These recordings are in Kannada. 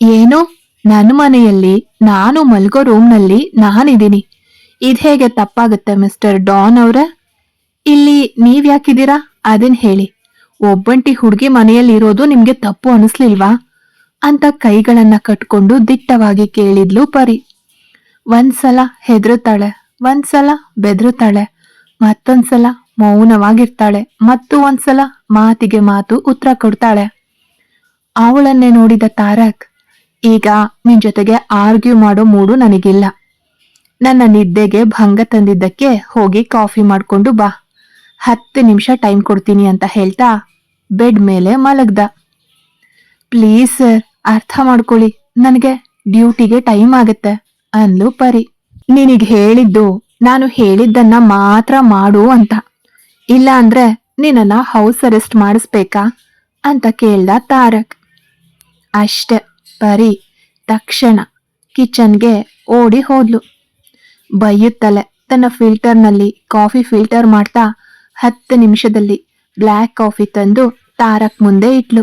ಏನು, ನನ್ನ ಮನೆಯಲ್ಲಿ, ನಾನು ಮಲ್ಗೋ ರೂಮ್ನಲ್ಲಿ ನಾನಿದ್ದೀನಿ. ಇದು ಹೇಗೆ ತಪ್ಪಾಗುತ್ತೆ ಮಿಸ್ಟರ್ ಡಾನ್ ಅವರೇ? ಇಲ್ಲಿ ನೀವ್ ಯಾಕಿದ್ದೀರಾ ಅದನ್ನ ಹೇಳಿ. ಒಬ್ಬಂಟಿ ಹುಡುಗಿ ಮನೆಯಲ್ಲಿ ಇರೋದು ನಿಮ್ಗೆ ತಪ್ಪು ಅನಿಸ್ಲಿಲ್ವಾ? ಅಂತ ಕೈಗಳನ್ನ ಕಟ್ಕೊಂಡು ದಿಟ್ಟವಾಗಿ ಕೇಳಿದ್ಲು ಪರಿ. ಒಂದ್ಸಲ ಹೆದರುತ್ತಾಳೆ, ಒಂದ್ಸಲ ಬೆದರುತ್ತಾಳೆ, ಮತ್ತೊಂದ್ಸಲ ಮೌನವಾಗಿರ್ತಾಳೆ, ಮತ್ತು ಒಂದ್ಸಲ ಮಾತಿಗೆ ಮಾತು ಉತ್ತರ ಕೊಡ್ತಾಳೆ. ಅವಳನ್ನೇ ನೋಡಿದ ತಾರಕ್ ಈಗ ನಿನ್ ಜೊತೆಗೆ ಆರ್ಗ್ಯೂ ಮಾಡೋ ಮೂಡು ನನಗಿಲ್ಲ. ನನ್ನ ನಿದ್ದೆಗೆ ಭಂಗ ತಂದಿದ್ದಕ್ಕೆ ಹೋಗಿ ಕಾಫಿ ಮಾಡ್ಕೊಂಡು ಬಾ. ಹತ್ತು ನಿಮಿಷ ಟೈಮ್ ಕೊಡ್ತೀನಿ ಅಂತ ಹೇಳ್ತಾ ಬೆಡ್ ಮೇಲೆ ಮಲಗ್ದ. ಪ್ಲೀಸ್ ಸರ್, ಅರ್ಥ ಮಾಡ್ಕೊಳ್ಳಿ, ನನಗೆ ಡ್ಯೂಟಿಗೆ ಟೈಮ್ ಆಗತ್ತೆ ಅಂದ್ಲು ಪರಿ. ನಿನಗೆ ಹೇಳಿದ್ದು, ನಾನು ಹೇಳಿದ್ದನ್ನ ಮಾತ್ರ ಮಾಡು ಅಂತ. ಇಲ್ಲ ಅಂದ್ರೆ ನಿನ್ನನ್ನ ಹೌಸ್ ಅರೆಸ್ಟ್ ಮಾಡಿಸ್ಬೇಕಾ ಅಂತ ಕೇಳ್ದ ತಾರಕ್. ಅಷ್ಟೆ. ಪರಿ ತಕ್ಷಣ ಕಿಚನ್ಗೆ ಓಡಿ ಹೋದ್ಲು. ಬೈಯುತ್ತಲೆ ತನ್ನ ಫಿಲ್ಟರ್ನಲ್ಲಿ ಕಾಫಿ ಫಿಲ್ಟರ್ ಮಾಡ್ತಾ ಹತ್ತು ನಿಮಿಷದಲ್ಲಿ ಬ್ಲ್ಯಾಕ್ ಕಾಫಿ ತಂದು ತಾರಕ್ ಮುಂದೆ ಇಟ್ಲು.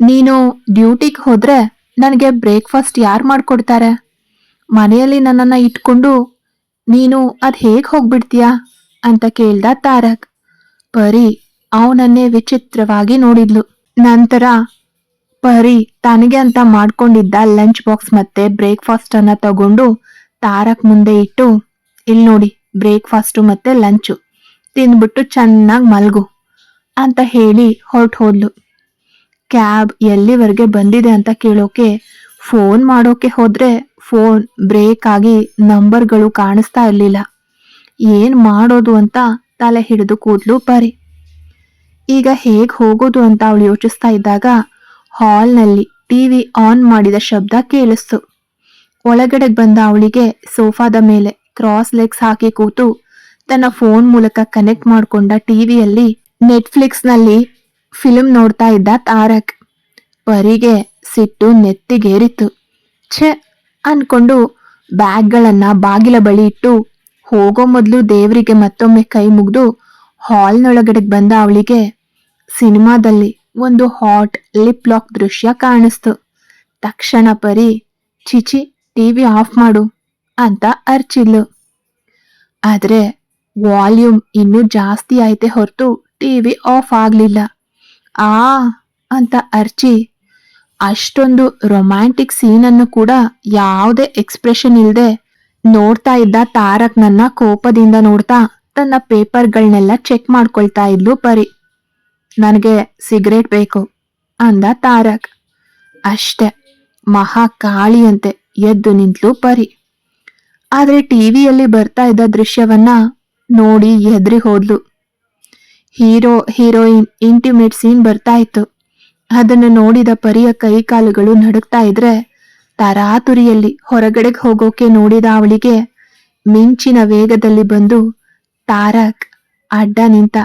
ನೀನು ಡ್ಯೂಟಿಗೆ ಹೋದ್ರೆ ನನಗೆ ಬ್ರೇಕ್ಫಾಸ್ಟ್ ಯಾರು ಮಾಡಿಕೊಡ್ತಾರೆ? ಮನೆಯಲ್ಲಿ ನನ್ನನ್ನು ಇಟ್ಕೊಂಡು ನೀನು ಅದು ಹೇಗೆ ಹೋಗ್ಬಿಡ್ತೀಯಾ? ಅಂತ ಕೇಳ್ದ ತಾರಕ್. ಪರಿ ಅವನನ್ನೇ ವಿಚಿತ್ರವಾಗಿ ನೋಡಿದ್ಲು. ನಂತರ ಪರಿ, ತನಗೆ ಅಂತ ಮಾಡ್ಕೊಂಡಿದ್ದ ಲಂಚ್ ಬಾಕ್ಸ್ ಮತ್ತೆ ಬ್ರೇಕ್ಫಾಸ್ಟ್ ಅನ್ನ ತಗೊಂಡು ತಾರಕ್ ಮುಂದೆ ಇಟ್ಟು ಇಲ್ಲಿ ನೋಡಿ ಬ್ರೇಕ್ಫಾಸ್ಟು ಮತ್ತೆ ಲಂಚು ತಿಂದ್ಬಿಟ್ಟು ಚೆನ್ನಾಗಿ ಮಲ್ಗು ಅಂತ ಹೇಳಿ ಹೊರಟು ಹೋದ್ಲು. ಕ್ಯಾಬ್ ಎಲ್ಲಿವರೆಗೆ ಬಂದಿದೆ ಅಂತ ಕೇಳೋಕೆ, ಫೋನ್ ಮಾಡೋಕೆ ಹೋದ್ರೆ ಫೋನ್ ಬ್ರೇಕ್ ಆಗಿ ನಂಬರ್ಗಳು ಕಾಣಿಸ್ತಾ ಇರ್ಲಿಲ್ಲ. ಏನ್ ಮಾಡೋದು ಅಂತ ತಲೆ ಹಿಡಿದು ಕೂದ್ಲು ಪರಿ. ಈಗ ಹೇಗ್ ಹೋಗೋದು ಅಂತ ಅವಳು ಯೋಚಿಸ್ತಾ ಇದ್ದಾಗ ಹಾಲ್ನಲ್ಲಿ ಟಿವಿ ಆನ್ ಮಾಡಿದ ಶಬ್ದ ಕೇಳಿಸ್ತು. ಒಳಗಡೆ ಬಂದ ಅವಳಿಗೆ ಸೋಫಾದ ಮೇಲೆ ಕ್ರಾಸ್ ಲೆಗ್ಸ್ ಹಾಕಿ ಕೂತು ತನ್ನ ಫೋನ್ ಮೂಲಕ ಕನೆಕ್ಟ್ ಮಾಡ್ಕೊಂಡ ಟಿವಿಯಲ್ಲಿ ನೆಟ್ಫ್ಲಿಕ್ಸ್ನಲ್ಲಿ ಫಿಲ್ಮ್ ನೋಡ್ತಾ ಇದ್ದ ತಾರಕ್. ಪರಿಗೆ ಸಿಟ್ಟು ನೆತ್ತಿಗೇರಿತ್ತು. ಛೆ ಅನ್ಕೊಂಡು ಬ್ಯಾಗ್ಗಳನ್ನ ಬಾಗಿಲ ಬಳಿ ಇಟ್ಟು ಹೋಗೋ ಮೊದಲು ದೇವರಿಗೆ ಮತ್ತೊಮ್ಮೆ ಕೈ ಮುಗಿದು ಹಾಲ್ನೊಳಗಡೆಗೆ ಬಂದ ಅವಳಿಗೆ ಸಿನಿಮಾದಲ್ಲಿ ಒಂದು ಹಾಟ್ ಲಿಪ್ ಲಾಕ್ ದೃಶ್ಯ ಕಾಣಿಸ್ತು. ತಕ್ಷಣ ಪರಿ ಚಿಚಿ ಟಿವಿ ಆಫ್ ಮಾಡು ಅಂತ ಅರ್ಚಿಲ್ಲು ಆದರೆ, ವಾಲ್ಯೂಮ್ ಇನ್ನೂ ಜಾಸ್ತಿ ಆಯ್ತೆ ಹೊರತು ಟಿವಿ ಆಫ್ ಆಗಲಿಲ್ಲ. ಆ ಅಂತ ಅರ್ಚಿ, ಅಷ್ಟೊಂದು ರೊಮ್ಯಾಂಟಿಕ್ ಸೀನನ್ನು ಕೂಡ ಯಾವುದೇ ಎಕ್ಸ್ಪ್ರೆಷನ್ ಇಲ್ಲದೆ ನೋಡ್ತಾ ಇದ್ದ ತಾರಕ್ ನನ್ನ ಕೋಪದಿಂದ ನೋಡ್ತಾ ತನ್ನ ಪೇಪರ್ಗಳನ್ನೆಲ್ಲ ಚೆಕ್ ಮಾಡ್ಕೊಳ್ತಾ ಇದ್ಲು ಪರಿ. ನನಗೆ ಸಿಗರೇಟ್ ಬೇಕು ಅಂದ ತಾರಕ್. ಅಷ್ಟೆ, ಮಹಾ ಕಾಳಿಯಂತೆ ಎದ್ದು ನಿಂತಲು ಪರಿ. ಆದರೆ ಟಿವಿಯಲ್ಲಿ ಬರ್ತಾ ಇದ್ದ ದೃಶ್ಯವನ್ನ ನೋಡಿ ಎದ್ರಿ ಹೋದ್ಲು. ಹೀರೋ, ಹೀರೋಯಿನ್, ಇಂಟಿಮೇಟ್ ಸೀನ್ ಬರ್ತಾ ಇತ್ತು. ಅದನ್ನು ನೋಡಿದ ಪರಿಯ ಕೈ ಕಾಲುಗಳು ನಡುಗ್ತಾ ಇದ್ರೆ ತರಾತುರಿಯಲ್ಲಿ ಹೊರಗಡೆಗೆ ಹೋಗೋಕೆ ನೋಡಿದ ಅವಳಿಗೆ ಮಿಂಚಿನ ವೇಗದಲ್ಲಿ ಬಂದು, ತಾರಕ್, ಅಡ್ಡ ನಿಂತ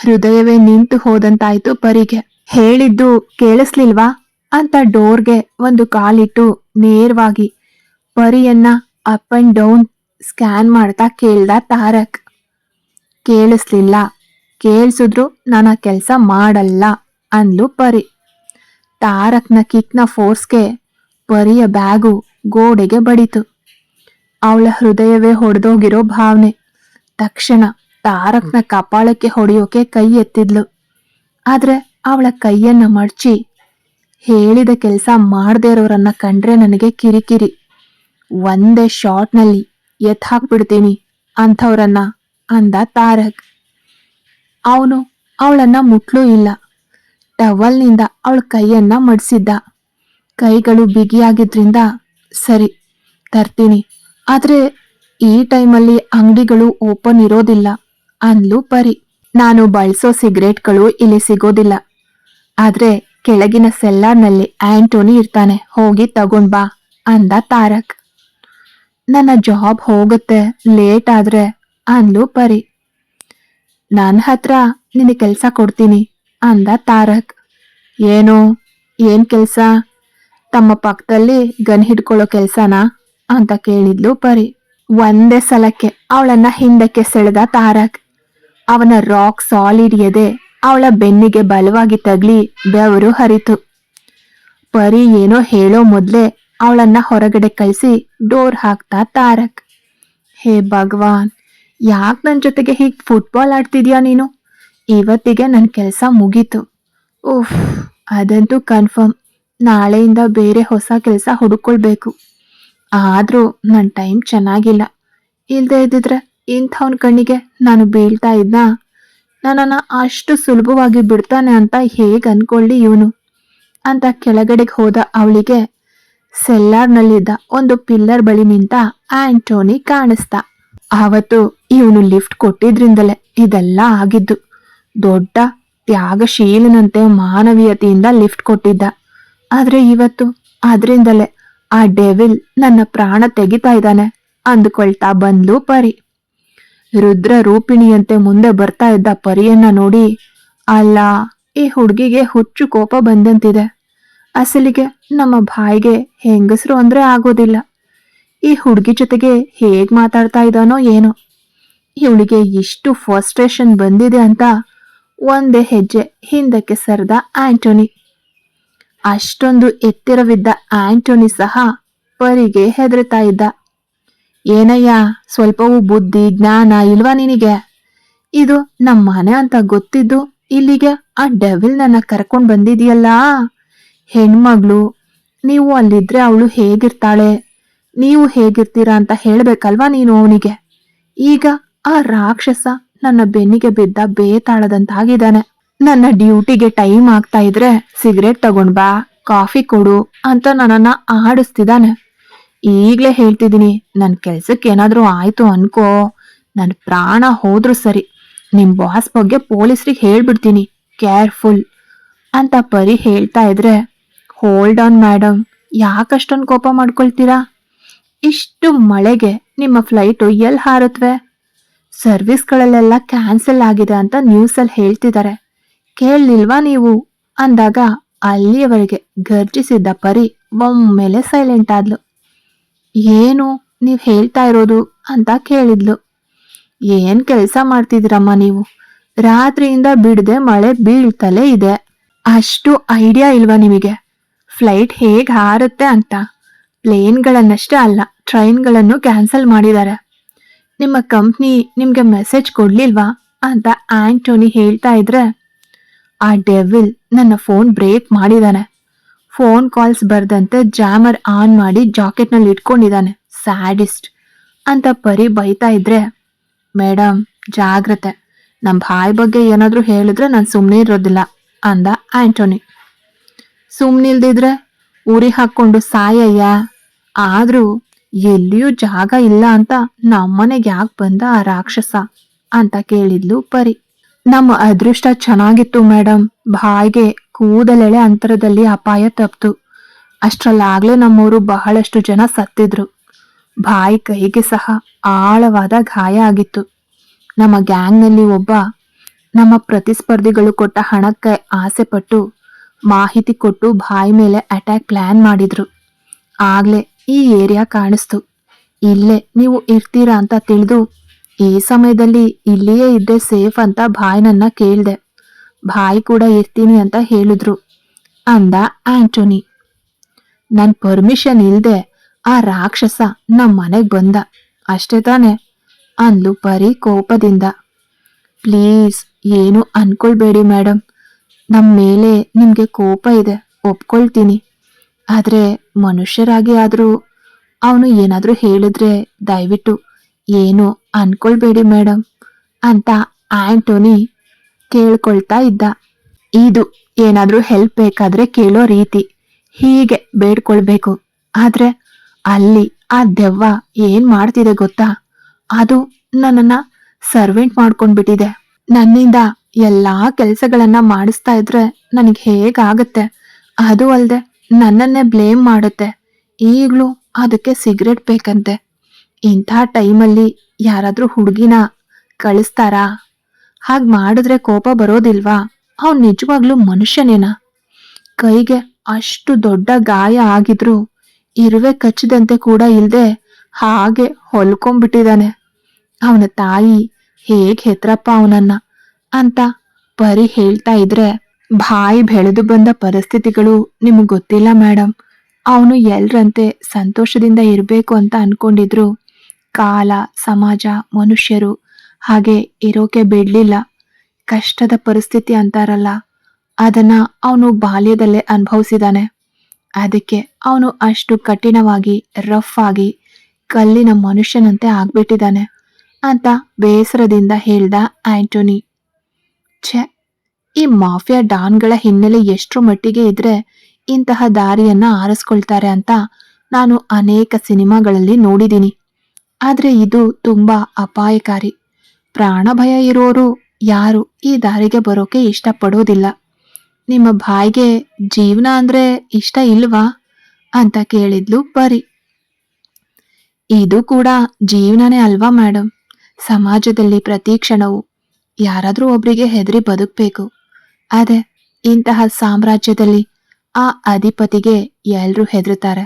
ಹೃದಯವೇ ನಿಂತು ಹೋದಂತಾಯ್ತು ಪರಿಗೆ. ಹೇಳಿದ್ದು ಕೇಳಿಸ್ಲಿಲ್ವಾ? ಅಂತ ಡೋರ್ಗೆ ಒಂದು ಕಾಲಿಟ್ಟು ನೇರವಾಗಿ ಪರಿಯನ್ನ ಅಪ್ ಅಂಡ್ ಡೌನ್ ಸ್ಕ್ಯಾನ್ ಮಾಡ್ತಾ ಕೇಳ್ದ ತಾರಕ್. ಕೇಳಿಸ್ಲಿಲ್ಲ. ಕೇಳಿಸಿದ್ರು ನಾನು ಆ ಕೆಲಸ ಮಾಡಲ್ಲ, ಅಂದ್ಲು ಪರಿ. ತಾರಕ್ನ ಕಿಕ್ನ ಫೋರ್ಸ್ಗೆ ಪರಿಯ ಬ್ಯಾಗು ಗೋಡೆಗೆ ಬಡಿತು. ಅವಳ ಹೃದಯವೇ ಹೊಡೆದೋಗಿರೋ ಭಾವನೆ. ತಕ್ಷಣ ತಾರಕ್ನ ಕಪಾಳಕ್ಕೆ ಹೊಡೆಯೋಕೆ ಕೈ ಎತ್ತಿದ್ಲು. ಆದ್ರೆ ಅವಳ ಕೈಯನ್ನ ಮಡ್ಚಿ ಹೇಳಿದ ಕೆಲಸ ಮಾಡದೇ ಇರೋರನ್ನ ಕಂಡ್ರೆ ನನಗೆ ಕಿರಿಕಿರಿ. ಒಂದೇ ಶಾಟ್ನಲ್ಲಿ ಎತ್ ಹಾಕ್ಬಿಡ್ತೀನಿ ಅಂಥವ್ರನ್ನ ಅಂದ ತಾರಕ್. ಅವನು ಅವಳನ್ನ ಮುಟ್ಲೂ ಇಲ್ಲ. ಟವಲ್ನಿಂದ ಅವಳ ಕೈಯನ್ನ ಮಡಿಸಿದ್ದ. ಕೈಗಳು ಬಿಗಿಯಾಗಿದ್ರಿಂದ ಸರಿ, ತರ್ತೀನಿ. ಆದ್ರೆ ಈ ಟೈಮಲ್ಲಿ ಅಂಗಡಿಗಳು ಓಪನ್ ಇರೋದಿಲ್ಲ. ಅಂದ್ಲು ಪರಿ. ನಾನು ಬಳಸೋ ಸಿಗರೇಟ್ಗಳು ಇಲ್ಲಿ ಸಿಗೋದಿಲ್ಲ. ಆದ್ರೆ ಕೆಳಗಿನ ಸೆಲ್ಲಾರ್ನಲ್ಲಿ ಆಂಟೋನಿ ಇರ್ತಾನೆ, ಹೋಗಿ ತಗೊಂಡ್ ಬಾ ಅಂದ ತಾರಕ್. ನನ್ನ ಜಾಬ್ ಹೋಗುತ್ತೆ, ಲೇಟ್ ಆದ್ರೆ ಅಂದ್ಲು ಪರಿ. ನನ್ನ ಹತ್ರ ನಿನ್ನ ಕೆಲಸ ಕೊಡ್ತೀನಿ ಅಂದ ತಾರಕ್. ಏನು? ಏನ್ ಕೆಲಸ? ತಮ್ಮ ಪಕ್ಕದಲ್ಲಿ ಗನ್ ಹಿಡ್ಕೊಳ್ಳೋ ಕೆಲಸನಾ? ಅಂತ ಕೇಳಿದ್ಲು ಪರಿ. ಒಂದೇ ಸಲಕ್ಕೆ ಅವಳನ್ನ ಹಿಂದಕ್ಕೆ ಸೆಳೆದ ತಾರಕ್. ಅವನ ರಾಕ್ ಸಾಲಿಡ್ ಎದೆ ಅವಳ ಬೆನ್ನಿಗೆ ಬಲವಾಗಿ ತಗ್ಲಿ ಬೆವರು ಹರಿತು. ಪರಿ ಏನೋ ಹೇಳೋ ಮೊದ್ಲೆ ಅವಳನ್ನ ಹೊರಗಡೆ ಕಳಿಸಿ ಡೋರ್ ಹಾಕ್ತಾ ತಾರಕ್. ಹೇ ಭಗವಾನ್, ಯಾಕ್ ನನ್ನ ಜೊತೆಗೆ ಹೀಗ್ ಫುಟ್ಬಾಲ್ ಆಡ್ತಿದ್ಯಾ ನೀನು? ಇವತ್ತಿಗೆ ನನ್ನ ಕೆಲಸ ಮುಗೀತು. ಉಫ್, ಅದಂತೂ ಕನ್ಫರ್ಮ್ ನಾಳೆಯಿಂದ ಬೇರೆ ಹೊಸ ಕೆಲಸ ಹುಡುಕೊಳ್ಬೇಕು. ಆದ್ರೂ ನನ್ನ ಟೈಮ್ ಚೆನ್ನಾಗಿಲ್ಲ. ಇಲ್ಲದೆ ಇದ್ದಿದ್ರೆ ಇಂಥವನ್ ಕಣ್ಣಿಗೆ ನಾನು ಬೀಳ್ತಾ ಇದ್ದ ನನ್ನನ್ನು ಅಷ್ಟು ಸುಲಭವಾಗಿ ಬಿಡ್ತಾನೆ ಅಂತ ಹೇಗೆ ಅನ್ಕೊಳ್ಳಿ ಇವನು? ಅಂತ ಕೆಳಗಡೆಗೆ ಹೋದ ಅವಳಿಗೆ ಸೆಲ್ಲಾರ್ನಲ್ಲಿದ್ದ ಒಂದು ಪಿಲ್ಲರ್ ಬಳಿ ನಿಂತ ಆಂಟೋನಿ ಕಾಣಿಸ್ತ. ಆವತ್ತು ಇವನು ಲಿಫ್ಟ್ ಕೊಟ್ಟಿದ್ರಿಂದಲೇ ಇದೆಲ್ಲ ಆಗಿದ್ದು. ದೊಡ್ಡ ತ್ಯಾಗಶೀಲನಂತೆ ಮಾನವೀಯತೆಯಿಂದ ಲಿಫ್ಟ್ ಕೊಟ್ಟಿದ್ದ. ಆದರೆ ಇವತ್ತು ಅದರಿಂದಲೇ ಆ ಡೆವಿಲ್ ನನ್ನ ಪ್ರಾಣ ತೆಗಿತಾ ಇದ್ದಾನೆ ಅಂದುಕೊಳ್ತಾ ಬಂದ್ಲು ಪರಿ. ರುದ್ರ ರೂಪಿಣಿಯಂತೆ ಮುಂದೆ ಬರ್ತಾ ಇದ್ದ ಪರಿಯನ್ನ ನೋಡಿ, ಅಲ್ಲ, ಈ ಹುಡುಗಿಗೆ ಹುಚ್ಚು ಕೋಪ ಬಂದಂತಿದೆ. ಅಸಲಿಗೆ ನಮ್ಮ ಬಾಯಿಗೆ ಹೆಂಗಸರು ಅಂದ್ರೆ ಆಗೋದಿಲ್ಲ. ಈ ಹುಡುಗಿ ಜೊತೆಗೆ ಹೇಗ್ ಮಾತಾಡ್ತಾ ಇದ್ದಾನೋ ಏನೋ. ಇವಳಿಗೆ ಇಷ್ಟು ಫಸ್ಟ್ರೇಷನ್ ಬಂದಿದೆ ಅಂತ ಒಂದೇ ಹೆಜ್ಜೆ ಹಿಂದಕ್ಕೆ ಸರಿದ ಆಂಟೋನಿ. ಅಷ್ಟೊಂದು ಎತ್ತಿರವಿದ್ದ ಆಂಟೋನಿ ಸಹ ಪರಿಗೆ ಹೆದರ್ತಾ ಇದ್ದ. ಏನಯ್ಯ, ಸ್ವಲ್ಪವೂ ಬುದ್ಧಿ, ಜ್ಞಾನ ಇಲ್ವಾ ನಿನಗೆ? ಇದು ನಮ್ಮ ಮನೆ ಅಂತ ಗೊತ್ತಿದ್ದು ಇಲ್ಲಿಗೆ ಆ ಡೆವಿಲ್ ನನ್ನ ಕರ್ಕೊಂಡು ಬಂದಿದೆಯಲ್ಲ? ಹೆಣ್ಮಗ್ಳು, ನೀವು ಅಲ್ಲಿದ್ರೆ ಅವಳು ಹೇಗಿರ್ತಾಳೆ? ನೀವು ಹೇಗಿರ್ತೀರಾ ಅಂತ ಹೇಳಬೇಕಲ್ವಾ ನೀನು ಅವನಿಗೆ? ಈಗ ಆ ರಾಕ್ಷಸ ನನ್ನ ಬೆನ್ನಿಗೆ ಬಿದ್ದ ಬೇತಾಳದಂತಾಗಿದ್ದಾನೆ. ನನ್ನ ಡ್ಯೂಟಿಗೆ ಟೈಮ್ ಆಗ್ತಾ ಇದ್ರೆ ಸಿಗರೇಟ್ ತಗೊಂಡ್ ಬಾ, ಕಾಫಿ ಕೊಡು ಅಂತ ನನ್ನನ್ನ ಆಡಿಸ್ತಿದ್ದಾನೆ. ಈಗ್ಲೇ ಹೇಳ್ತಿದ್ದೀನಿ ನನ್ನ ಕೆಲ್ಸಕ್ಕೆ ಏನಾದರೂ ಆಯಿತು ಅನ್ಕೋ. ನನ್ನ ಪ್ರಾಣ ಹೋದ್ರು ಸರಿ. ನಿಮ್ಮ ಬಾಸ್ ಬಗ್ಗೆ ಪೊಲೀಸ್ರಿಗೆ ಹೇಳ್ಬಿಡ್ತೀನಿ, ಕೇರ್ಫುಲ್ ಅಂತ ಪರಿ ಹೇಳ್ತಾ ಇದ್ರೆ ಹೋಲ್ಡ್ ಆನ್ ಮೇಡಮ್ ಯಾಕಷ್ಟೊಂದು ಕೋಪ ಮಾಡ್ಕೊಳ್ತೀರಾ? ಇಷ್ಟು ಮಳೆಗೆ ನಿಮ್ಮ ಫ್ಲೈಟು ಎಲ್ಲಿ ಹಾರತ್ವೆ? ಸರ್ವಿಸ್ಗಳಲ್ಲೆಲ್ಲ ಕ್ಯಾನ್ಸಲ್ ಆಗಿದೆ ಅಂತ ನ್ಯೂಸಲ್ಲಿ ಹೇಳ್ತಿದ್ದಾರೆ. ಕೇಳಲಿಲ್ವಾ ನೀವು? ಅಂದಾಗ ಅಲ್ಲಿಯವರೆಗೆ ಗರ್ಜಿಸಿದ್ದ ಪರಿ ಒಮ್ಮೆಲೆ ಸೈಲೆಂಟ್ ಆದ್ಲು. ಏನು ನೀವು ಹೇಳ್ತಾ ಇರೋದು ಅಂತ ಕೇಳಿದ್ಲು. ಏನ್ ಕೆಲಸ ಮಾಡ್ತಿದ್ದೀರಮ್ಮ ನೀವು? ರಾತ್ರಿಯಿಂದ ಬಿಡದೆ ಮಳೆ ಬೀಳ್ತಲೇ ಇದೆ. ಅಷ್ಟು ಐಡಿಯಾ ಇಲ್ವಾ ನಿಮಗೆ? ಫ್ಲೈಟ್ ಹೇಗ್ ಹಾರುತ್ತೆ ಅಂತ. ಪ್ಲೇನ್ಗಳನ್ನಷ್ಟೇ ಅಲ್ಲ, ಟ್ರೈನ್ಗಳನ್ನು ಕ್ಯಾನ್ಸಲ್ ಮಾಡಿದ್ದಾರೆ. ನಿಮ್ಮ ಕಂಪ್ನಿ ನಿಮ್ಗೆ ಮೆಸೇಜ್ ಕೊಡ್ಲಿಲ್ವಾ ಅಂತ ಆಂಟೋನಿ ಹೇಳ್ತಾ ಇದ್ರೆ, ಆ ಡೆವಿಲ್ ನನ್ನ ಫೋನ್ ಬ್ರೇಕ್ ಮಾಡಿದಾನೆ ಫೋನ್ ಕಾಲ್ಸ್ ಬರ್ದಂತೆ ಜಾಮರ್ ಆನ್ ಮಾಡಿ ಜಾಕೆಟ್ನಲ್ಲಿ ಇಟ್ಕೊಂಡಿದ್ದಾನೆ. ಸ್ಯಾಡಿಸ್ಟ್ ಅಂತ ಪರಿ ಬೈತಾ ಇದ್ರೆ ಮೇಡಮ್ ಜಾಗ್ರತೆ. ನಮ್ಮ ಬಾಯ್ ಬಗ್ಗೆ ಏನಾದರೂ ಹೇಳಿದ್ರೆ ನಾನು ಸುಮ್ಮನೆ ಇರೋದಿಲ್ಲ, ಅಂದ ಆಂಟೋನಿ. ಸುಮ್ಮನಿಲ್ದಿದ್ರೆ ಉರಿ ಹಾಕೊಂಡು ಸಾಯಯ್ಯ, ಆದರೂ ಎಲ್ಲಿಯೂ ಜಾಗ ಇಲ್ಲ ಅಂತ ನಮ್ಮನೆಗೆ ಯಾಕೆ ಬಂದ ಆ ರಾಕ್ಷಸ? ಅಂತ ಕೇಳಿದ್ಲು ಪರಿ. ನಮ್ಮ ಅದೃಷ್ಟ ಚೆನ್ನಾಗಿತ್ತು ಮೇಡಮ್ ಬಾಯ್ಗೆ ಕೂದಲೆಳೆ ಅಂತರದಲ್ಲಿ ಅಪಾಯ ತಪ್ಪಿತು ಅಷ್ಟರಲ್ಲಾಗ್ಲೇ ನಮ್ಮೂರು ಬಹಳಷ್ಟು ಜನ ಸತ್ತಿದ್ರು. ಬಾಯಿ ಕೈಗೆ ಸಹ ಆಳವಾದ ಗಾಯ ಆಗಿತ್ತು. ನಮ್ಮ ಗ್ಯಾಂಗ್ನಲ್ಲಿ ಒಬ್ಬ ನಮ್ಮ ಪ್ರತಿಸ್ಪರ್ಧಿಗಳು ಕೊಟ್ಟ ಹಣಕ್ಕೆ ಆಸೆ ಪಟ್ಟು ಮಾಹಿತಿ ಕೊಟ್ಟು ಬಾಯಿ ಮೇಲೆ ಅಟ್ಯಾಕ್ ಪ್ಲಾನ್ ಮಾಡಿದ್ರು. ಆಗ್ಲೇ ಈ ಏರಿಯಾ ಕಾಣಿಸ್ತು. ಇಲ್ಲೇ ನೀವು ಇರ್ತೀರಾ ಅಂತ ತಿಳಿದು ಈ ಸಮಯದಲ್ಲಿ ಇಲ್ಲಿಯೇ ಇದ್ದೆ ಸೇಫ್ ಅಂತ ಭಾಯ್ ನನ್ನ ಕೇಳ್ದೆ. ಭಾಯ್ ಕೂಡ ಇರ್ತೀನಿ ಅಂತ ಹೇಳಿದ್ರು. ಅಂದ ಆಂಟೋನಿ. ನನ್ ಪರ್ಮಿಷನ್ ಇಲ್ದೆ ಆ ರಾಕ್ಷಸ ನಮ್ಮ ಮನೆಗೆ ಬಂದ. ಅಷ್ಟೇ ತಾನೆ ಅಂದು ಪರಿ ಕೋಪದಿಂದ. ಪ್ಲೀಸ್, ಏನು ಅನ್ಕೊಳ್ಬೇಡಿ ಮೇಡಮ್ ನಮ್ಮ ಮೇಲೆ ನಿಮಗೆ ಕೋಪ ಇದೆ, ಒಪ್ಕೊಳ್ತೀನಿ. ಆದ್ರೆ ಮನುಷ್ಯರಾಗಿ ಆದ್ರೂ ಅವನು ಏನಾದರೂ ಹೇಳಿದ್ರೆ ದಯವಿಟ್ಟು ಏನು ಅನ್ಕೊಳ್ಬೇಡಿ ಮೇಡಮ್ ಅಂತ ಆಂಟೋನಿ ಕೇಳ್ಕೊಳ್ತಾ ಇದ್ದ. ಇದು ಏನಾದರೂ ಹೆಲ್ಪ್ ಬೇಕಾದ್ರೆ ಕೇಳೋ ರೀತಿ, ಹೀಗೆ ಬೇಡ್ಕೊಳ್ಬೇಕು. ಆದ್ರೆ ಅಲ್ಲಿ ಆ ದೆವ್ವ ಏನ್ ಮಾಡ್ತಿದೆ ಗೊತ್ತಾ? ಅದು ನನ್ನನ್ನ ಸರ್ವೆಂಟ್ ಮಾಡ್ಕೊಂಡ್ಬಿಟ್ಟಿದೆ. ನನ್ನಿಂದ ಎಲ್ಲಾ ಕೆಲ್ಸಗಳನ್ನ ಮಾಡಿಸ್ತಾ ಇದ್ರೆ ನನಗೆ ಹೇಗಾಗತ್ತೆ? ಅದು ಅಲ್ಲದೆ ನನ್ನನ್ನೇ ಬ್ಲೇಮ್ ಮಾಡುತ್ತೆ. ಈಗ್ಲೂ ಅದಕ್ಕೆ ಸಿಗರೆಟ್ ಬೇಕಂತೆ. ಇಂಥ ಟೈಮಲ್ಲಿ ಯಾರಾದ್ರೂ ಹುಡುಗಿನ ಕಳಿಸ್ತಾರಾ? ಹಾಗೆ ಮಾಡಿದ್ರೆ ಕೋಪ ಬರೋದಿಲ್ವಾ? ಅವ್ನು ನಿಜವಾಗ್ಲೂ ಮನುಷ್ಯನೇನಾ? ಕೈಗೆ ಅಷ್ಟು ದೊಡ್ಡ ಗಾಯ ಆಗಿದ್ರು ಇರುವೆ ಕಚ್ಚಿದಂತೆ ಕೂಡ ಇಲ್ಲದೆ ಹಾಗೆ ಹೊಲ್ಕೊಂಡ್ಬಿಟ್ಟಿದ್ದಾನೆ ಅವನ ತಾಯಿ ಹೇಗ್ ಹೆತ್ರಪ್ಪ ಅವನನ್ನ ಅಂತ ಪರಿ ಹೇಳ್ತಾ ಇದ್ರೆ ಬಾಯಿ ಬೆಳೆದು ಬಂದ ಪರಿಸ್ಥಿತಿಗಳು ನಿಮಗೆ ಗೊತ್ತಿಲ್ಲ ಮೇಡಮ್ ಅವನು ಎಲ್ರಂತೆ ಸಂತೋಷದಿಂದ ಇರಬೇಕು ಅಂತ ಅನ್ಕೊಂಡಿದ್ರು. ಕಾಲ, ಸಮಾಜ, ಮನುಷ್ಯರು. ಹಾಗೆ ಇರೋಕೆ ಬಿಡ್ಲಿಲ್ಲ. ಕಷ್ಟದ ಪರಿಸ್ಥಿತಿ ಅಂತಾರಲ್ಲ, ಅದನ್ನ ಅವನು ಬಾಲ್ಯದಲ್ಲೇ ಅನುಭವಿಸಿದಾನೆ. ಅದಕ್ಕೆ ಅವನು ಅಷ್ಟು ಕಠಿಣವಾಗಿ ರಫ್ ಆಗಿ ಕಲ್ಲಿನ ಮನುಷ್ಯನಂತೆ ಆಗ್ಬಿಟ್ಟಿದ್ದಾನೆ ಅಂತ ಬೇಸರದಿಂದ ಹೇಳ್ದ ಆಂಟೋನಿ. ಛೆ, ಈ ಮಾಫಿಯಾ ಡಾನ್ಗಳ ಹಿನ್ನೆಲೆ ಎಷ್ಟರ ಮಟ್ಟಿಗೆ ಇದ್ರೆ ಇಂತಹ ದಾರಿಯನ್ನ ಆರಿಸ್ಕೊಳ್ತಾರೆ ಅಂತ ನಾನು ಅನೇಕ ಸಿನಿಮಾಗಳಲ್ಲಿ ನೋಡಿದ್ದೀನಿ ಆದ್ರೆ ಇದು ತುಂಬಾ ಅಪಾಯಕಾರಿ. ಪ್ರಾಣ ಭಯ ಇರೋರು ಯಾರು ಈ ದಾರಿಗೆ ಬರೋಕೆ ಇಷ್ಟಪಡೋದಿಲ್ಲ. ನಿಮ್ಮ ಬಾಯಿಗೆ ಜೀವನ ಅಂದ್ರೆ ಇಷ್ಟ ಇಲ್ವಾ? ಅಂತ ಕೇಳಿದ್ಲು ಪರಿ. ಇದು ಕೂಡ ಜೀವನನೇ ಅಲ್ವಾ ಮೇಡಮ್ ಸಮಾಜದಲ್ಲಿ ಪ್ರತಿ ಕ್ಷಣವು ಯಾರಾದರೂ ಒಬ್ರಿಗೆ ಹೆದರಿ ಬದುಕಬೇಕು. ಅದೇ ಇಂತಹ ಸಾಮ್ರಾಜ್ಯದಲ್ಲಿ ಆ ಅಧಿಪತಿಗೆ ಎಲ್ಲರೂ ಹೆದರುತ್ತಾರೆ.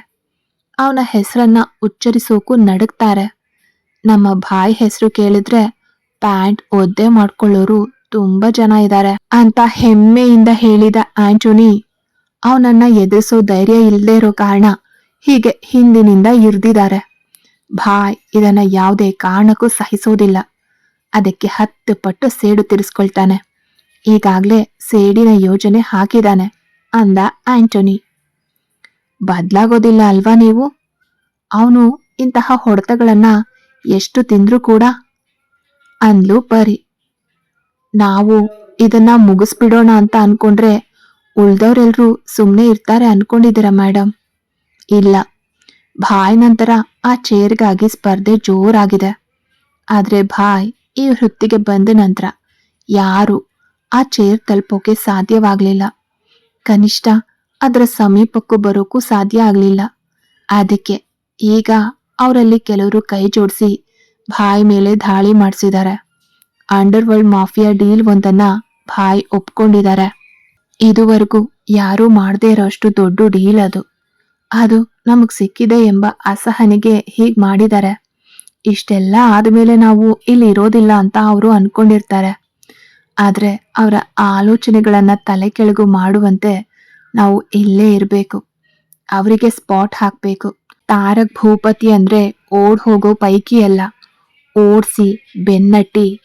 ಅವನ ಹೆಸರನ್ನ ಉಚ್ಚರಿಸೋಕು ನಡುಕ್ತಾರೆ ನಮ್ಮ ಬಾಯಿ ಹೆಸರು ಕೇಳಿದ್ರೆ ಪ್ಯಾಂಟ್ ಒದ್ದೆ ಮಾಡ್ಕೊಳ್ಳೋರು ತುಂಬಾ ಜನ ಇದ್ದಾರೆ ಅಂತ ಹೆಮ್ಮೆಯಿಂದ ಹೇಳಿದ ಆಂಟೋನಿ ಅವನನ್ನ ಎದುರಿಸೋ ಧೈರ್ಯ ಇಲ್ಲದೆ ಇರೋ ಕಾರಣ ಹೀಗೆ ಹಿಂದಿನಿಂದ ಇರ್ದಿದ್ದಾರೆ ಭಾಯ್ ಇದನ್ನ ಯಾವುದೇ ಕಾರಣಕ್ಕೂ ಸಹಿಸೋದಿಲ್ಲ. ಅದಕ್ಕೆ ಹತ್ತು ಪಟ್ಟು ಸೇಡು ತೀರಿಸ್ಕೊಳ್ತಾನೆ. ಈಗಾಗ್ಲೇ ಸೇಡಿನ ಯೋಜನೆ ಹಾಕಿದಾನೆ ಅಂದ ಆಂಟೋನಿ ಬದಲಾಗೋದಿಲ್ಲ ಅಲ್ವಾ ನೀವು? ಅವನು ಇಂತಹ ಹೊಡೆತಗಳನ್ನ ಎಷ್ಟು ತಿಂದ್ರೂ ಕೂಡ? ಅಂದ್ಲು ಪರಿ. ನಾವು ಇದನ್ನ ಮುಗಿಸ್ಬಿಡೋಣ ಅಂತ ಅನ್ಕೊಂಡ್ರೆ ಉಳ್ದವ್ರೆಲ್ರೂ ಸುಮ್ಮನೆ ಇರ್ತಾರೆ ಅನ್ಕೊಂಡಿದ್ದೀರಾ ಮೇಡಮ್ ಇಲ್ಲ. ಭಾಯ್ ನಂತರ ಆ ಚೇರ್ಗಾಗಿ ಸ್ಪರ್ಧೆ ಜೋರಾಗಿದೆ. ಆದ್ರೆ ಭಾಯ್ ಈ ವೃತ್ತಿಗೆ ಬಂದ ನಂತರ ಯಾರು ಆ ಚೇರ್ ತಲುಪೋಕೆ ಸಾಧ್ಯವಾಗ್ಲಿಲ್ಲ. ಕನಿಷ್ಠ ಅದರ ಸಮೀಪಕ್ಕೂ ಬರೋಕ್ಕೂ ಸಾಧ್ಯ ಆಗ್ಲಿಲ್ಲ. ಅದಕ್ಕೆ ಈಗ ಅವರಲ್ಲಿ ಕೆಲವರು ಕೈ ಜೋಡಿಸಿ ಭಾಯ್ ಮೇಲೆ ದಾಳಿ ಮಾಡಿಸಿದ್ದಾರೆ. ಅಂಡರ್ ವರ್ಲ್ಡ್ ಮಾಫಿಯಾ ಡೀಲ್ ಒಂದನ್ನ ಭಾಯ್ ಒಪ್ಕೊಂಡಿದ್ದಾರೆ. ಇದುವರೆಗೂ ಯಾರೂ ಮಾಡದೇ ಇರೋಷ್ಟು ದೊಡ್ಡ ಡೀಲ್ ಅದು. ಅದು ನಮಗ್ ಸಿಕ್ಕಿದೆ ಎಂಬ ಅಸಹನೆಗೆ ಹೀಗ್ ಮಾಡಿದ್ದಾರೆ. ಇಷ್ಟೆಲ್ಲ ಆದಮೇಲೆ ನಾವು ಇಲ್ಲಿ ಇರೋದಿಲ್ಲ ಅಂತ ಅವರು ಅನ್ಕೊಂಡಿರ್ತಾರೆ. ಆದ್ರೆ ಅವರ ಆಲೋಚನೆಗಳನ್ನ ತಲೆ ಕೆಳಗು ಮಾಡುವಂತೆ ನಾವು ಇಲ್ಲೇ ಇರಬೇಕು. ಅವರಿಗೆ ಸ್ಪಾಟ್ ಹಾಕ್ಬೇಕು. ತಾರಕ್ ಭೂಪತಿ ಅಂದ್ರೆ ಓಡ್ ಹೋಗೋ ಪೈಕಿ ಅಲ್ಲ. ಓಡ್ಸಿ, ಬೆನ್ನಟ್ಟಿ,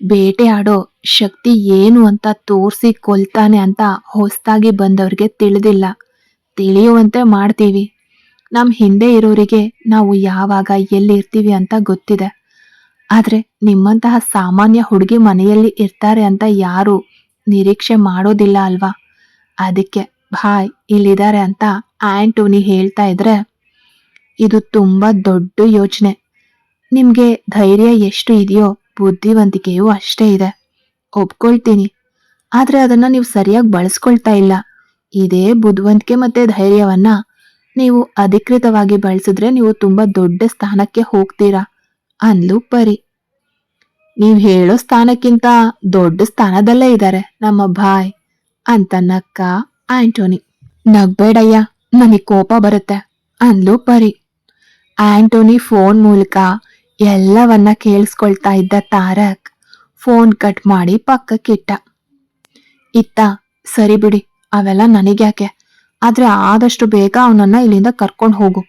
ಬೇಟೆ ಆಡೋ ಶಕ್ತಿ ಏನು ಅಂತ ತೋರಿಸಿ ಕೊಲ್ತಾನೆ ಅಂತ ಹೊಸ್ತಾಗಿ ಬಂದವ್ರಿಗೆ ತಿಳಿದಿಲ್ಲ. ತಿಳಿಯುವಂತೆ ಮಾಡ್ತೀವಿ. ನಮ್ ಹಿಂದೆ ಇರೋರಿಗೆ ನಾವು ಯಾವಾಗ ಎಲ್ಲಿ ಇರ್ತೀವಿ ಅಂತ ಗೊತ್ತಿದೆ. ಆದ್ರೆ ನಿಮ್ಮಂತಹ ಸಾಮಾನ್ಯ ಹುಡುಗಿ ಮನೆಯಲ್ಲಿ ಇರ್ತಾರೆ ಅಂತ ಯಾರು ನಿರೀಕ್ಷೆ ಮಾಡೋದಿಲ್ಲ ಅಲ್ವಾ? ಅದಕ್ಕೆ ಭಾಯ್ ಇಲ್ಲಿದ್ದಾರೆ ಅಂತ ಆಂಟೋನಿ ಹೇಳ್ತಾ ಇದ್ರೆ ಇದು ತುಂಬಾ ದೊಡ್ಡ ಯೋಚನೆ. ನಿಮ್ಗೆ ಧೈರ್ಯ ಎಷ್ಟು ಇದೆಯೋ ಬುದ್ಧಿವಂತಿಕೆಯೂ ಅಷ್ಟೇ ಇದೆ. ಒಪ್ಕೊಳ್ತೀನಿ. ಆದ್ರೆ ಅದನ್ನ ನೀವು ಸರಿಯಾಗಿ ಬಳಸ್ಕೊಳ್ತಾ ಇಲ್ಲ. ಇದೇ ಬುದ್ಧಿವಂತಿಕೆ ಮತ್ತೆ ಧೈರ್ಯವನ್ನ ನೀವು ಅಧಿಕೃತವಾಗಿ ಬಳಸಿದ್ರೆ ನೀವು ತುಂಬಾ ದೊಡ್ಡ ಸ್ಥಾನಕ್ಕೆ ಹೋಗ್ತೀರಾ ಅಂದ್ಲು ಪರಿ. ನೀವು ಹೇಳೋ ಸ್ಥಾನಕ್ಕಿಂತ ದೊಡ್ಡ ಸ್ಥಾನದಲ್ಲೇ ಇದ್ದಾರೆ ನಮ್ಮ ಭಾಯ್ ಅಂತ ನಕ್ಕ ಆಂಟೋನಿ. ನಗ್ಬೇಡಯ್ಯ, ನನಗ್ ಕೋಪ ಬರುತ್ತೆ ಅಂದ್ಲು ಪರಿ. ಆಂಟೋನಿ ಫೋನ್ ಮೂಲಕ ಎಲ್ಲವನ್ನ ಕೇಳಿಸ್ಕೊಳ್ತಾ ಇದ್ದ ತಾರಕ್ ಫೋನ್ ಕಟ್ ಮಾಡಿ ಪಕ್ಕಕ್ಕಿಟ್ಟ ಇತ್ತ, ಸರಿ ಬಿಡಿ, ಅವೆಲ್ಲ ನನಗ್ಯಾಕೆ? ಆದ್ರೆ ಆದಷ್ಟು ಬೇಗ ಅವನನ್ನ ಇಲ್ಲಿಂದ ಕರ್ಕೊಂಡು ಹೋಗು.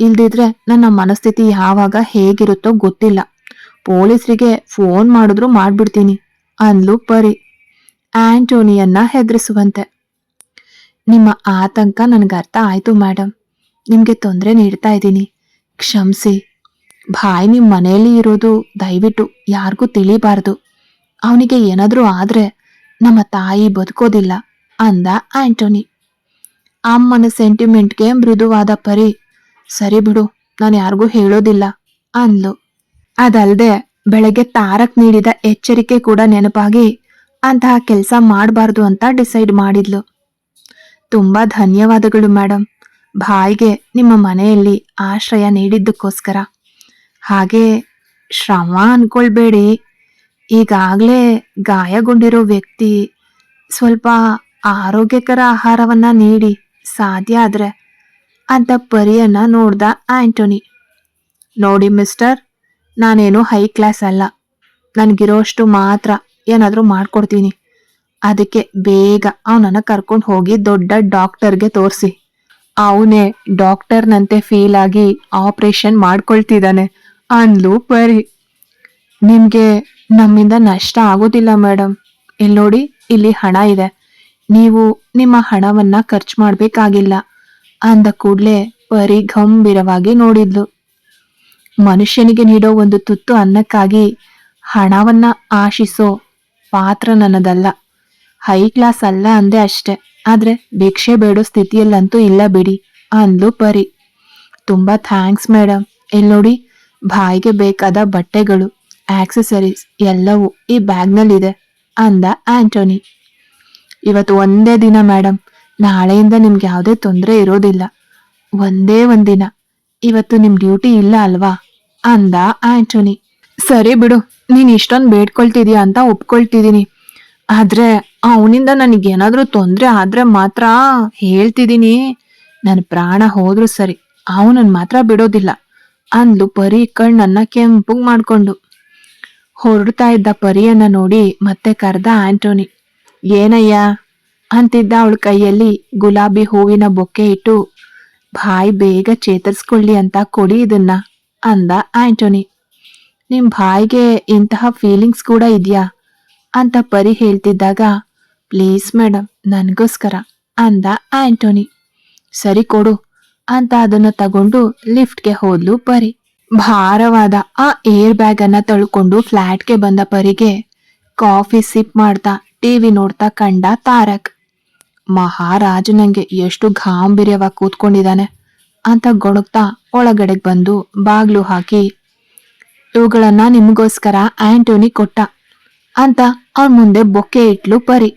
ಇಲ್ದಿದ್ರೆ ನನ್ನ ಮನಸ್ಥಿತಿ ಯಾವಾಗ ಹೇಗಿರುತ್ತೋ ಗೊತ್ತಿಲ್ಲ. ಪೊಲೀಸರಿಗೆ ಫೋನ್ ಮಾಡಿದ್ರು ಮಾಡ್ಬಿಡ್ತೀನಿ. ಅಂದ್ಲು ಪರಿ. ಆಂಟೋನಿಯನ್ನ ಹೆದರಿಸುವಂತೆ. ನಿಮ್ಮ ಆತಂಕ ನನಗೆ ಅರ್ಥ ಆಯ್ತು ಮೇಡಮ್ ನಿಮ್ಗೆ ತೊಂದರೆ ನೀಡ್ತಾ ಇದ್ದೀನಿ. ಕ್ಷಮಿಸಿ. ಭಾಯ್ ನಿಮ್ಮ ಮನೆಯಲ್ಲಿ ಇರೋದು ದಯವಿಟ್ಟು ಯಾರಿಗೂ ತಿಳಿಬಾರ್ದು. ಅವನಿಗೆ ಏನಾದರೂ ಆದರೆ ನಮ್ಮ ತಾಯಿ ಬದುಕೋದಿಲ್ಲ ಅಂದ ಆಂಟೋನಿ. ಅಮ್ಮನ ಸೆಂಟಿಮೆಂಟ್ಗೆ ಮೃದುವಾದ ಪರಿ, ಸರಿ ಬಿಡು, ನಾನು ಯಾರಿಗೂ ಹೇಳೋದಿಲ್ಲ ಅಂದ್ಲು. ಅದಲ್ಲದೆ ಬೆಳಗ್ಗೆ ತಾರಕ್ ನೀಡಿದ ಎಚ್ಚರಿಕೆ ಕೂಡ ನೆನಪಾಗಿ ಅಂತಹ ಕೆಲಸ ಮಾಡಬಾರ್ದು ಅಂತ ಡಿಸೈಡ್ ಮಾಡಿದ್ಲು. ತುಂಬಾ ಧನ್ಯವಾದಗಳು ಮೇಡಮ್ ಭಾಯ್ಗೆ ನಿಮ್ಮ ಮನೆಯಲ್ಲಿ ಆಶ್ರಯ ನೀಡಿದ್ದಕ್ಕೋಸ್ಕರ. ಹಾಗೆ ಶ್ರಮ ಅನ್ಕೊಳ್ಬೇಡಿ. ಈಗಾಗಲೇ ಗಾಯಗೊಂಡಿರೋ ವ್ಯಕ್ತಿ ಸ್ವಲ್ಪ ಆರೋಗ್ಯಕರ ಆಹಾರವನ್ನ ನೀಡಿ ಸಾಧ್ಯ ಆದರೆ ಅಂತ ಪರಿಯನ್ನ ನೋಡ್ದ ಆಂಟೋನಿ. ನೋಡಿ ಮಿಸ್ಟರ್, ನಾನೇನು ಹೈ ಕ್ಲಾಸ್ ಅಲ್ಲ. ನನಗಿರೋಷ್ಟು ಮಾತ್ರ ಏನಾದರೂ ಮಾಡ್ಕೊಡ್ತೀನಿ. ಅದಕ್ಕೆ ಬೇಗ ಅವನನ್ನು ಕರ್ಕೊಂಡು ಹೋಗಿ ದೊಡ್ಡ ಡಾಕ್ಟರ್ಗೆ ತೋರಿಸಿ. ಅವನೇ ಡಾಕ್ಟರ್ನಂತೆ ಫೀಲ್ ಆಗಿ ಆಪರೇಷನ್ ಮಾಡ್ಕೊಳ್ತಿದ್ದಾನೆ. ಅಂದ್ಲು ಪರಿ. ನಿಮಗೆ ನಮ್ಮಿಂದ ನಷ್ಟ ಆಗೋದಿಲ್ಲ ಮೇಡಮ್ ಇಲ್ಲಿ ನೋಡಿ, ಇಲ್ಲಿ ಹಣ ಇದೆ. ನೀವು ನಿಮ್ಮ ಹಣವನ್ನ ಖರ್ಚು ಮಾಡಬೇಕಾಗಿಲ್ಲ. ಅಂದ ಕೂಡಲೇ ಪರಿ ಗಂಭೀರವಾಗಿ ನೋಡಿದ್ಲು. ಮನುಷ್ಯನಿಗೆ ನೀಡೋ ಒಂದು ತುತ್ತು ಅನ್ನಕ್ಕಾಗಿ ಹಣವನ್ನ ಆಶಿಸೋ ಪಾತ್ರ ನನ್ನದಲ್ಲ ಹೈ ಕ್ಲಾಸ್ ಅಲ್ಲ ಅಂದೆ ಅಷ್ಟೆ. ಆದ್ರೆ ಭಿಕ್ಷೆ ಬೇಡೋ ಸ್ಥಿತಿಯಲ್ಲಂತೂ ಇಲ್ಲ ಬಿಡಿ, ಅಂದ್ಲು ಪರಿ. ತುಂಬಾ ಥ್ಯಾಂಕ್ಸ್ ಮೇಡಮ್ ಇಲ್ಲಿ ನೋಡಿ, ಬಾಯಿಗೆ ಬೇಕಾದ ಬಟ್ಟೆಗಳು ಆಕ್ಸೆಸರೀಸ್ ಎಲ್ಲವೂ ಈ ಬ್ಯಾಗ್ನಲ್ಲಿದೆ, ಅಂದ ಆಂಟೋನಿ. ಇವತ್ತು ಒಂದೇ ದಿನ ಮೇಡಮ್ ನಾಳೆಯಿಂದ ನಿಮ್ಗೆ ಯಾವುದೇ ತೊಂದರೆ ಇರೋದಿಲ್ಲ. ಒಂದೇ ಒಂದಿನ ಇವತ್ತು ನಿಮ್ ಡ್ಯೂಟಿ ಇಲ್ಲ ಅಲ್ವಾ? ಅಂದ ಆಂಟೋನಿ. ಸರಿ ಬಿಡು, ನೀನ್ ಇಷ್ಟೊಂದು ಬೇಡ್ಕೊಳ್ತಿದೀಯ ಅಂತ ಒಪ್ಕೊಳ್ತಿದೀನಿ ಆದ್ರೆ ಅವನಿಂದ ನನಗೇನಾದ್ರೂ ತೊಂದ್ರೆ ಆದ್ರೆ ಮಾತ್ರ ಹೇಳ್ತಿದ್ದೀನಿ ನನ್ನ ಪ್ರಾಣ ಹೋದ್ರು ಸರಿ ಅವನನ್ನ ಮಾತ್ರ ಬಿಡೋದಿಲ್ಲ. ಅಂದ್ಲು ಪರಿ ಕಣ್ಣನ್ನ ಕೆಂಪುಗ್ ಮಾಡ್ಕೊಂಡು. ಹೊರಡ್ತಾ ಇದ್ದ ಪರಿಯನ್ನ ನೋಡಿ ಮತ್ತೆ ಕರೆದ ಆಂಟೋನಿ, ಏನಯ್ಯ? ಅಂತಿದ್ದ ಅವಳ ಕೈಯಲ್ಲಿ ಗುಲಾಬಿ ಹೂವಿನ ಬೊಕ್ಕೆ ಇಟ್ಟು ಬಾಯಿ ಬೇಗ ಚೇತರಿಸ್ಕೊಳ್ಳಿ ಅಂತ ಕೊಡಿ ಇದನ್ನ, ಅಂದ ಆಂಟೋನಿ. ನಿಮ್ ಬಾಯಿಗೆ ಇಂತಹ ಫೀಲಿಂಗ್ಸ್ ಕೂಡ ಇದೆಯಾ? ಅಂತ ಪರಿ ಹೇಳ್ತಿದ್ದಾಗ, ಪ್ಲೀಸ್ ಮೇಡಮ್ ನನಗೋಸ್ಕರ, ಅಂದ ಆಂಟೋನಿ. ಸರಿ ಕೊಡು, ಅಂತ ಅದನ್ನ ತಗೊಂಡು ಲಿಫ್ಟ್ಗೆ ಹೋದ್ಲು ಪರಿ. ಭಾರವಾದ ಆ ಏರ್ ಬ್ಯಾಗ್ ಅನ್ನ ತಳ್ಕೊಂಡು ಫ್ಲಾಟ್ಗೆ ಬಂದ ಪರಿಗೆ ಕಾಫಿ ಸಿಪ್ ಮಾಡ್ತಾ ಟಿವಿ ನೋಡ್ತಾ ಕಂಡ ತಾರಕ್. ಮಹಾರಾಜ, ನಂಗೆ ಎಷ್ಟು ಗಾಂಭೀರ್ಯವಾಗಿ ಕೂತ್ಕೊಂಡಿದ್ದಾನೆ, ಅಂತ ಗೊಣಗ್ತಾ ಒಳಗಡೆಗೆ ಬಂದು ಬಾಗ್ಲು ಹಾಕಿ, ಇವುಗಳನ್ನ ನಿಮಗೋಸ್ಕರ ಆಂಟೋನಿ ಕೊಟ್ಟ. ಅಂತ ಅವನ್ ಮುಂದೆ ಬೊಕ್ಕೆ ಇಟ್ಲು ಪರಿ.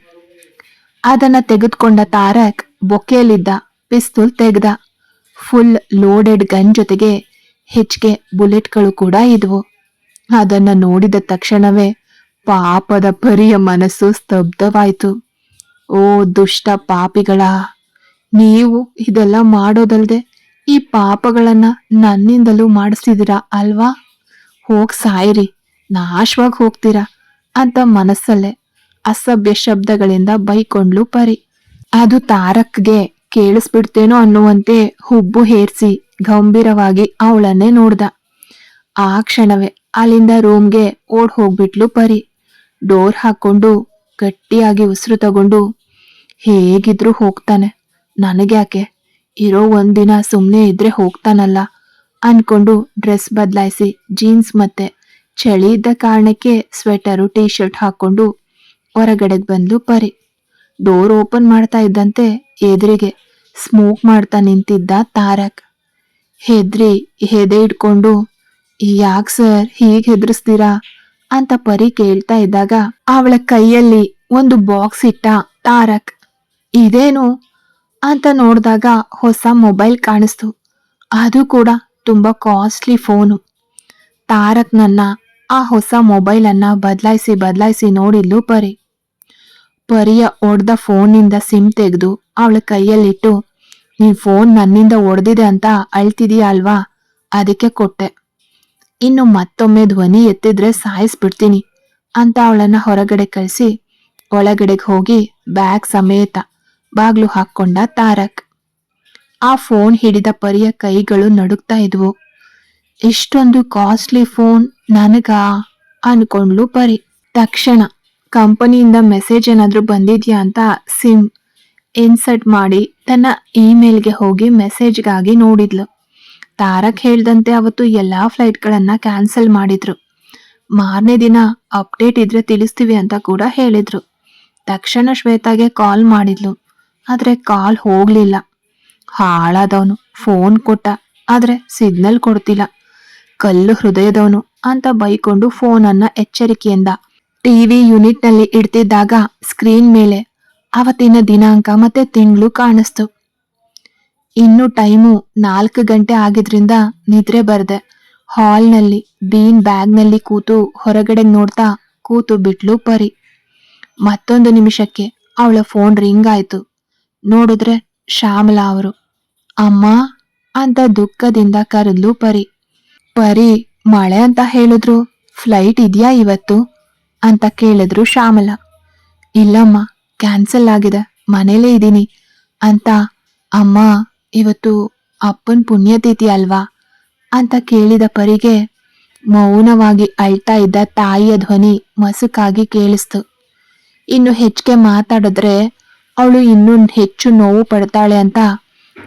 ಅದನ್ನ ತೆಗೆದುಕೊಂಡ ತಾರಕ್ ಬೊಕ್ಕೆಯಲ್ಲಿದ್ದ ಪಿಸ್ತೂಲ್ ತೆಗೆದ. ಫುಲ್ ಲೋಡೆಡ್ ಗನ್ ಜೊತೆಗೆ ಹೆಚ್ಚಿಗೆ ಬುಲೆಟ್ಗಳು ಕೂಡ ಇದ್ವು. ಅದನ್ನ ನೋಡಿದ ತಕ್ಷಣವೇ ಪಾಪದ ಪರಿಯ ಮನಸ್ಸು ಸ್ತಬ್ಧವಾಯಿತು. ಓ ದುಷ್ಟ ಪಾಪಿಗಳ, ನೀವು ಇದೆಲ್ಲ ಮಾಡೋದಲ್ದೆ ಈ ಪಾಪಗಳನ್ನ ನನ್ನಿಂದಲೂ ಮಾಡಿಸ್ತಿದ್ದೀರಾ ಅಲ್ವಾ? ಹೋಗ್ ಸಾಯಿರಿ, ನಾಶವಾಗಿ ಹೋಗ್ತೀರಾ? ಅಂತ ಮನಸ್ಸಲ್ಲೇ ಅಸಭ್ಯ ಶಬ್ದಗಳಿಂದ ಬೈಕೊಂಡ್ಲು ಪರಿ. ಅದು ತಾರಕ್ಗೆ ಕೇಳಿಸ್ಬಿಡ್ತೇನೋ ಅನ್ನುವಂತೆ ಹುಬ್ಬು ಹೇರ್ಸಿ ಗಂಭೀರವಾಗಿ ಅವಳನ್ನೇ ನೋಡ್ದ. ಆ ಕ್ಷಣವೇ ಅಲ್ಲಿಂದ ರೂಮ್ಗೆ ಓಡ್ ಹೋಗ್ಬಿಟ್ಲು ಪರಿ. ಡೋರ್ ಹಾಕೊಂಡು ಗಟ್ಟಿಯಾಗಿ ಉಸಿರು ತಗೊಂಡು, ಹೇಗಿದ್ರು ಹೋಗ್ತಾನೆ. ನನಗ್ಯಾಕೆ? ಇರೋ ಒಂದಿನ ಸುಮ್ಮನೆ ಇದ್ರೆ ಹೋಗ್ತಾನಲ್ಲ? ಅನ್ಕೊಂಡು ಡ್ರೆಸ್ ಬದಲಾಯಿಸಿ ಜೀನ್ಸ್ ಮತ್ತೆ ಚಳಿ ಇದ್ದ ಕಾರಣಕ್ಕೆ ಸ್ವೆಟರು ಟೀ ಶರ್ಟ್ ಹಾಕೊಂಡು ಹೊರಗಡೆಗೆ ಬಂದು ಪರಿ. ಡೋರ್ ಓಪನ್ ಮಾಡ್ತಾ ಇದ್ದಂತೆ ಎದುರಿಗೆ ಸ್ಮೋಕ್ ಮಾಡ್ತಾ ನಿಂತಿದ್ದ ತಾರಕ್. ಹೆದ್ರಿ, ಹೆದೆ ಇಟ್ಕೊಂಡು, ಯಾಕೆ ಸರ್ ಹೀಗೆ ಹೆದರ್ಸ್ತೀರಾ? ಅಂತ ಪರಿ ಕೇಳ್ತಾ ಇದ್ದಾಗ ಅವಳ ಕೈಯಲ್ಲಿ ಒಂದು ಬಾಕ್ಸ್ ಇಟ್ಟ ತಾರಕ್. ಇದೇನು? ಅಂತ ನೋಡಿದಾಗ ಹೊಸ ಮೊಬೈಲ್ ಕಾಣಿಸ್ತು. ಅದು ಕೂಡ ತುಂಬಾ ಕಾಸ್ಟ್ಲಿ ಫೋನು. ತಾರಕ್ ನನ್ನ ಆ ಹೊಸ ಮೊಬೈಲ್ ಅನ್ನ ಬದಲಾಯಿಸಿ ಬದಲಾಯಿಸಿ ನೋಡಿದ್ಲು ಪರಿ. ಪರಿಯ ಒಡೆದ ಫೋನಿಂದ ಸಿಮ್ ತೆಗೆದು ಅವಳ ಕೈಯಲ್ಲಿಟ್ಟು, ನೀನ್ ಫೋನ್ ನನ್ನಿಂದ ಒಡೆದಿದೆ ಅಂತ ಅಳ್ತಿದೀಯ ಅಲ್ವಾ? ಅದಕ್ಕೆ ಕೊಟ್ಟೆ. ಇನ್ನು ಮತ್ತೊಮ್ಮೆ ಧ್ವನಿ ಎತ್ತಿದ್ರೆ ಸಾಯಿಸ್ಬಿಡ್ತೀನಿ ಅಂತ ಅವಳನ್ನ ಹೊರಗಡೆ ಕಳಿಸಿ, ಒಳಗಡೆಗೆ ಹೋಗಿ ಬ್ಯಾಗ್ ಸಮೇತ ಬಾಗ್ಲು ಹಾಕ್ಕೊಂಡ ತಾರಕ್. ಆ ಫೋನ್ ಹಿಡಿದ ಪರಿಯ ಕೈಗಳು ನಡುಗ್ತಾ ಇದ್ವು. ಇಷ್ಟೊಂದು ಕಾಸ್ಟ್ಲಿ ಫೋನ್ ನನಗಾ ಅನ್ಕೊಂಡ್ಲು ಪರಿ. ತಕ್ಷಣ ಕಂಪನಿಯಿಂದ ಮೆಸೇಜ್ ಏನಾದರೂ ಬಂದಿದ್ಯಾ ಅಂತ ಸಿಮ್ ಇನ್ಸರ್ಟ್ ಮಾಡಿ ತನ್ನ ಇಮೇಲ್ಗೆ ಹೋಗಿ ಮೆಸೇಜ್ಗಾಗಿ ನೋಡಿದ್ಲು. ತಾರಕ್ ಹೇಳ್ದಂತೆ ಅವತ್ತು ಎಲ್ಲಾ ಫ್ಲೈಟ್ಗಳನ್ನು ಕ್ಯಾನ್ಸಲ್ ಮಾಡಿದ್ರು. ಮಾರನೇ ದಿನ ಅಪ್ಡೇಟ್ ಇದ್ರೆ ತಿಳಿಸ್ತೀವಿ ಅಂತ ಕೂಡ ಹೇಳಿದ್ರು. ತಕ್ಷಣ ಶ್ವೇತಾಗೆ ಕಾಲ್ ಮಾಡಿದ್ಲು. ಆದ್ರೆ ಕಾಲ್ ಹೋಗಲಿಲ್ಲ. ಹಾಳಾದವನು. ಫೋನ್ ಕೊಟ್ಟ. ಆದ್ರೆ ಸಿಗ್ನಲ್ ಕೊಡ್ತಿಲ್ಲ. ಕಲ್ಲು ಹೃದಯದವನು. ಅಂತ ಬೈಕೊಂಡು ಫೋನನ್ನ ಎಚ್ಚರಿಕೆಯಿಂದ ಟಿವಿ ಯೂನಿಟ್ನಲ್ಲಿ ಇಡ್ತಿದ್ದಾಗ ಸ್ಕ್ರೀನ್ ಮೇಲೆ ಅವತ್ತಿನ ದಿನಾಂಕ ಮತ್ತೆ ತಿಂಗಳು ಕಾಣಿಸ್ತು. ಇನ್ನು ಟೈಮು ನಾಲ್ಕು ಗಂಟೆ ಆಗಿದ್ರಿಂದ ನಿದ್ರೆ ಬರ್ದೆ. ಹಾಲ್ನಲ್ಲಿ ಬೀನ್ ಬ್ಯಾಗ್ನಲ್ಲಿ ಕೂತು ಹೊರಗಡೆ ನೋಡ್ತಾ ಕೂತು ಬಿಟ್ಲು ಪರಿ. ಮತ್ತೊಂದು ನಿಮಿಷಕ್ಕೆ ಅವಳ ಫೋನ್ ರಿಂಗ್ ಆಯ್ತು. ನೋಡಿದ್ರೆ ಶ್ಯಾಮಲಾ ಅವರು. ಅಮ್ಮ ಅಂತ ದುಃಖದಿಂದ ಕರೆದ್ಲು ಪರಿ. ಪರಿ ಮಳೆ ಅಂತ ಹೇಳಿದ್ರು ಫ್ಲೈಟ್ ಇದೆಯಾ ಇವತ್ತು? ಅಂತ ಕೇಳಿದ್ರು ಶ್ಯಾಮಲ. ಇಲ್ಲಮ್ಮ ಕ್ಯಾನ್ಸಲ್ ಆಗಿದೆ, ಮನೇಲೇ ಇದ್ದೀನಿ ಅಂತ, ಅಮ್ಮ, ಇವತ್ತು ಅಪ್ಪನ ಪುಣ್ಯತಿಥಿ ಅಲ್ವಾ? ಅಂತ ಕೇಳಿದ ಪರಿಗೆ ಮೌನವಾಗಿ ಅಳ್ತಾ ಇದ್ದ ತಾಯಿಯ ಧ್ವನಿ ಮಸುಕಾಗಿ ಕೇಳಿಸ್ತು. ಇನ್ನು ಹೆಚ್ಚಿಗೆ ಮಾತಾಡಿದ್ರೆ ಅವಳು ಇನ್ನೂ ಹೆಚ್ಚು ನೋವು ಪಡ್ತಾಳೆ ಅಂತ.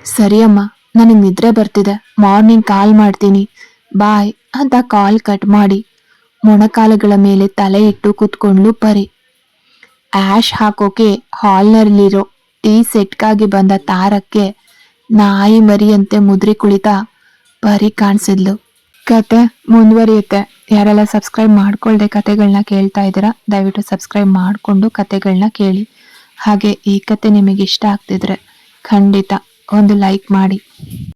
ಸರಿಯಮ್ಮ, ನನಗೆ ನಿದ್ರೆ ಬರ್ತಿದೆ. ಮಾರ್ನಿಂಗ್ ಕಾಲ್ ಮಾಡ್ತೀನಿ. ಬಾಯ್ ಅಂತ ಕಾಲ್ ಕಟ್ ಮಾಡಿ. ಮೊಣಕಾಲುಗಳ ಮೇಲೆ ತಲೆ ಇಟ್ಟು ಕೂತ್ಕೊಂಡ್ಲು ಪರಿ. ಆಶ್ ಹಾಕೋಕೆ ಹಾಲ್ನಲ್ಲಿರೋ ಟೀ ಸೆಟ್ಗಾಗಿ ಬಂದ ತಾರಕ್ಕೆ ನಾಯಿ ಮರಿಯಂತೆ ಮುದ್ರಿ ಕುಳಿತ ಪರಿ ಕಾಣಿಸಿದ್ಲು. ಕತೆ ಮುಂದುವರಿಯುತ್ತೆ. ಯಾರೆಲ್ಲ ಸಬ್ಸ್ಕ್ರೈಬ್ ಮಾಡ್ಕೊಳ್ದೆ ಕತೆಗಳನ್ನ ಕೇಳ್ತಾ ಇದ್ದೀರಾ, ದಯವಿಟ್ಟು ಸಬ್ಸ್ಕ್ರೈಬ್ ಮಾಡಿಕೊಂಡು ಕತೆಗಳನ್ನ ಕೇಳಿ. ಹಾಗೆ ಈ ಕತೆ ನಿಮಗೆ ಇಷ್ಟ ಆಗ್ತಿದ್ರೆ ಖಂಡಿತ ಒಂದು ಲೈಕ್ ಮಾಡಿ.